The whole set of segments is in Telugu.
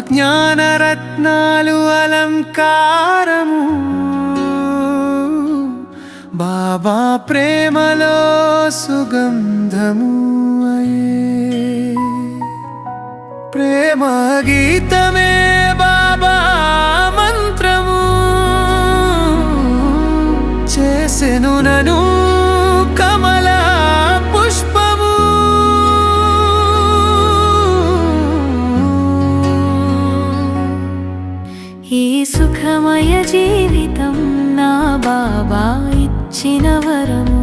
జ్ఞానరత్నాలు అలంకారము. బాబా ప్రేమలో సుగంధము అయే. ప్రేమ గీతమే బాబా మంత్రము. చేసెను నను ఇచ్చిన వరము.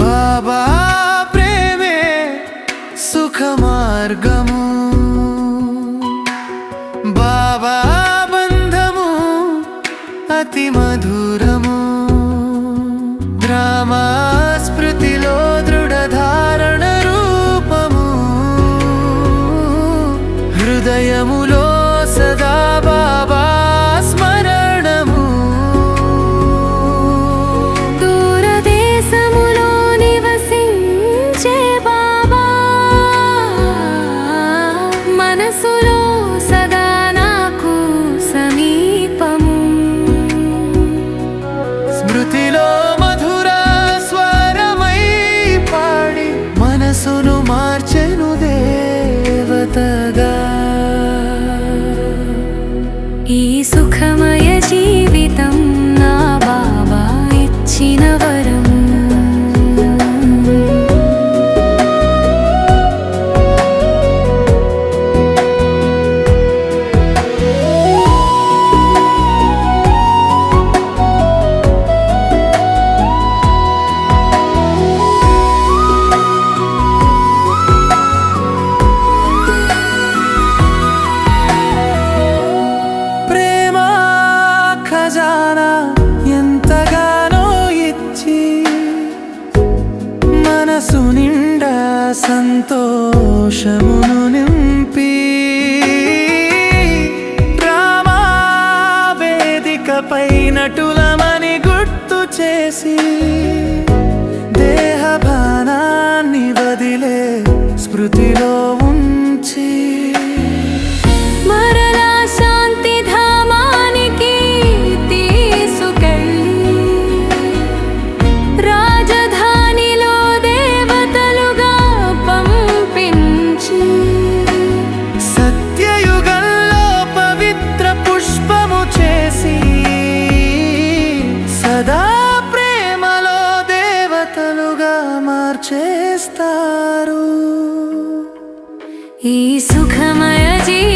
బాబా ప్రేమే సుఖ మార్గము బాబా బంధము అతి మధు solo ఎంతగానో ఇచ్చి మనసు నిండా సంతోషమును నింపి వేదికపై నటులమని గుర్తు చేసి దేహభానాన్ని వదిలే స్మృతిలో ఉంచి ഈ സുഖമയ ജീ